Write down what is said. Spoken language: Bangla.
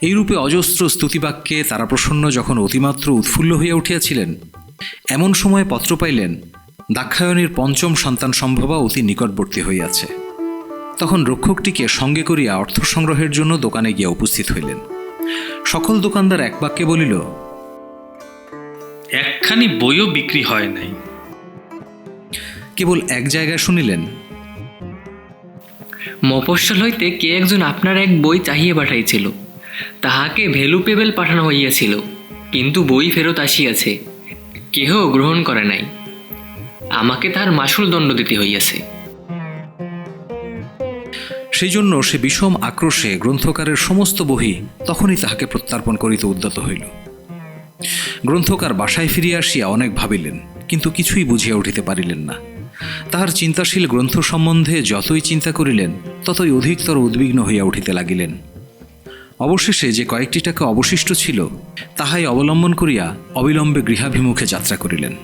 এইরূপে অজস্র স্তুতিবাক্যে তারা প্রসন্ন যখন অতিমাত্র উৎফুল্ল হইয়া উঠিয়াছিলেন এমন সময় পত্র পাইলেন দাক্ষায়ণীর পঞ্চম সন্তান সম্ভবা অতি নিকটবর্তী হইয়াছে। তখন রক্ষকটিকে সঙ্গে করিয়া অর্থ সংগ্রহের জন্য দোকানে গিয়া উপস্থিত হইলেন। সকল দোকানদার এক বাক্যে বলিল একখানি বইও বিক্রি হয় নাই। কেবল এক জায়গায় শুনিলেন মফস্বল হইতে কে একজন আপনার এক বই চাহিয়ে পাঠাইছিল? তাহাকে ভেলু ভ্যালুপেবেল পাঠানো হইয়াছিল, কিন্তু বই ফেরত আসিয়াছে। কেহ গ্রহণ করে নাই। আমাকে তার মাসুল দণ্ড দিতে হইয়াছে। সেই জন্য সে বিষম আক্রোশে গ্রন্থকারের সমস্ত বহি তখনই তাহাকে প্রত্যার্পণ করিতে উদ্যত হইল। গ্রন্থকার বাসায় ফিরিয়া আসিয়া অনেক ভাবিলেন, কিন্তু কিছুই বুঝিয়া উঠিতে পারিলেন না। তাহার চিন্তাশীল গ্রন্থ সম্বন্ধে যতই চিন্তা করিলেন, ততই অধিকতর উদ্বিগ্ন হইয়া উঠিতে লাগিলেন। অবশেষে যে কয়েকটি টাকা অবশিষ্ট ছিল তাহাই অবলম্বন করিয়া অবিলম্বে গৃহাভিমুখে যাত্রা করিলেন।